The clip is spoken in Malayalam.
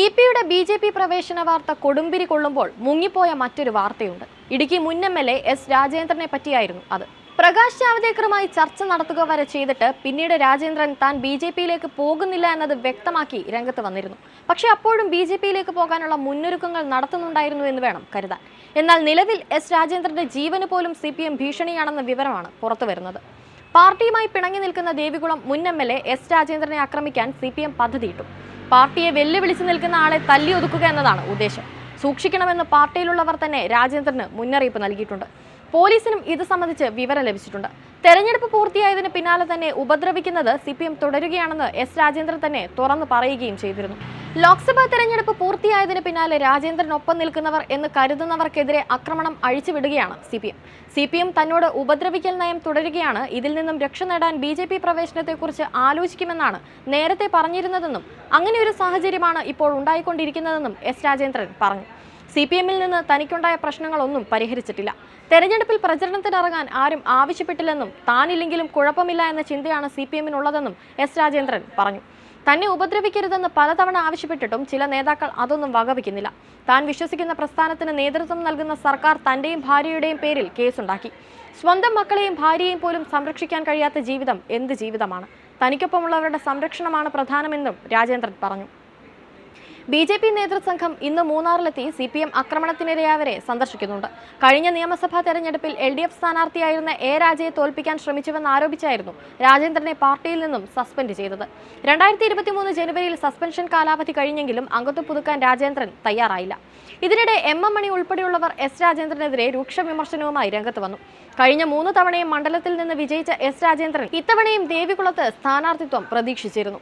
ഇ പിയുടെ ബി ജെ പി പ്രവേശന വാർത്ത കൊടുമ്പിരി കൊള്ളുമ്പോൾ മുങ്ങിപ്പോയ മറ്റൊരു വാർത്തയുണ്ട്. ഇടുക്കി മുൻ എം എൽ എ എസ് രാജേന്ദ്രനെ പറ്റിയായിരുന്നു അത്. പ്രകാശ് ജാവ്ദേക്കറുമായി ചർച്ച നടത്തുക വരെ ചെയ്തിട്ട് പിന്നീട് രാജേന്ദ്രൻ താൻ ബി ജെ പിയിലേക്ക് പോകുന്നില്ല എന്നത് വ്യക്തമാക്കി രംഗത്ത് വന്നിരുന്നു. പക്ഷേ അപ്പോഴും ബി ജെ പിയിലേക്ക് പോകാനുള്ള മുന്നൊരുക്കങ്ങൾ നടത്തുന്നുണ്ടായിരുന്നു എന്ന് വേണം കരുതാൻ. എന്നാൽ നിലവിൽ എസ് രാജേന്ദ്രന്റെ ജീവന് പോലും സി പി എം ഭീഷണിയാണെന്ന വിവരമാണ് പുറത്തുവരുന്നത് പാർട്ടിയുമായി പിണങ്ങി നിൽക്കുന്ന ദേവികുളം മുൻ എം എൽ എ എസ് രാജേന്ദ്രനെ ആക്രമിക്കാൻ സി പി എം പദ്ധതിയിട്ടു. പാർട്ടിയെ വെല്ലുവിളിച്ച് നിൽക്കുന്ന ആളെ തല്ലി ഒതുക്കുക എന്നതാണ് ഉദ്ദേശം. സൂക്ഷിക്കണമെന്ന് പാർട്ടിയിലുള്ളവർ തന്നെ രാജേന്ദ്രന് മുന്നറിയിപ്പ് നൽകിയിട്ടുണ്ട്. പോലീസിനും ഇത് സംബന്ധിച്ച് വിവരം ലഭിച്ചിട്ടുണ്ട്. തെരഞ്ഞെടുപ്പ് പൂർത്തിയായതിന് പിന്നാലെ തന്നെ ഉപദ്രവിക്കുന്നത് സി തുടരുകയാണെന്ന് എസ് രാജേന്ദ്രൻ തന്നെ തുറന്നു പറയുകയും ചെയ്തിരുന്നു. ലോക്സഭാ തെരഞ്ഞെടുപ്പ് പൂർത്തിയായതിന് പിന്നാലെ രാജേന്ദ്രനൊപ്പം നിൽക്കുന്നവർ എന്ന് കരുതുന്നവർക്കെതിരെ ആക്രമണം അഴിച്ചുവിടുകയാണ് C P M C P M തന്നോട് ഉപദ്രവിക്കൽ നയം തുടരുകയാണ്. ഇതിൽ നിന്നും രക്ഷ നേടാൻ ബി ജെ പി പ്രവേശനത്തെക്കുറിച്ച് ആലോചിക്കുമെന്നാണ് നേരത്തെ പറഞ്ഞിരുന്നതെന്നും അങ്ങനെ ഒരു സാഹചര്യമാണ് ഇപ്പോൾ ഉണ്ടായിക്കൊണ്ടിരിക്കുന്നതെന്നും എസ് രാജേന്ദ്രൻ പറഞ്ഞു. സി പി എമ്മിൽ നിന്ന് തനിക്കുണ്ടായ പ്രശ്നങ്ങളൊന്നും പരിഹരിച്ചിട്ടില്ല. തെരഞ്ഞെടുപ്പിൽ പ്രചരണത്തിനിറങ്ങാൻ ആരും ആവശ്യപ്പെട്ടില്ലെന്നും താനില്ലെങ്കിലും കുഴപ്പമില്ല എന്ന ചിന്തയാണ് സി പി എമ്മിനുള്ളതെന്നും എസ് രാജേന്ദ്രൻ പറഞ്ഞു. തന്നെ ഉപദ്രവിക്കരുതെന്ന് പലതവണ ആവശ്യപ്പെട്ടിട്ടും ചില നേതാക്കൾ അതൊന്നും വകവയ്ക്കുന്നില്ല താൻ വിശ്വസിക്കുന്ന പ്രസ്ഥാനത്തിന് നേതൃത്വം നൽകുന്ന സർക്കാർ തന്റെയും ഭാര്യയുടെയും പേരിൽ കേസുണ്ടാക്കി. സ്വന്തം മക്കളെയും ഭാര്യയെയും പോലും സംരക്ഷിക്കാൻ കഴിയാത്ത ജീവിതം എന്ത് ജീവിതമാണ്? തനിക്കൊപ്പമുള്ളവരുടെ സംരക്ഷണമാണ് പ്രധാനമെന്നും രാജേന്ദ്രൻ പറഞ്ഞു. ബി ജെ പി നേതൃസംഘം ഇന്ന് മൂന്നാറിലെത്തി സി പി എം ആക്രമണത്തിനിരയായവരെ സന്ദർശിക്കുന്നുണ്ട്. കഴിഞ്ഞ നിയമസഭാ തെരഞ്ഞെടുപ്പിൽ എൽ ഡി എഫ് സ്ഥാനാർത്ഥിയായിരുന്ന എ രാജയെ തോൽപ്പിക്കാൻ ശ്രമിച്ചുവെന്ന് ആരോപിച്ചായിരുന്നു രാജേന്ദ്രനെ പാർട്ടിയിൽ നിന്നും സസ്പെൻഡ് ചെയ്തത്. രണ്ടായിരത്തി ഇരുപത്തിമൂന്ന് ജനുവരിയിൽ സസ്പെൻഷൻ കാലാവധി കഴിഞ്ഞെങ്കിലും അംഗത്വം പുതുക്കാൻ രാജേന്ദ്രൻ തയ്യാറായില്ല. ഇതിനിടെ എം എം മണി ഉൾപ്പെടെയുള്ളവർ എസ് രാജേന്ദ്രനെതിരെ രൂക്ഷ വിമർശനവുമായി രംഗത്ത് വന്നു. കഴിഞ്ഞ മൂന്ന് തവണയും മണ്ഡലത്തിൽ നിന്ന് വിജയിച്ച എസ് രാജേന്ദ്രൻ ഇത്തവണയും ദേവികുളത്ത് സ്ഥാനാർത്ഥിത്വം പ്രതീക്ഷിച്ചിരുന്നു.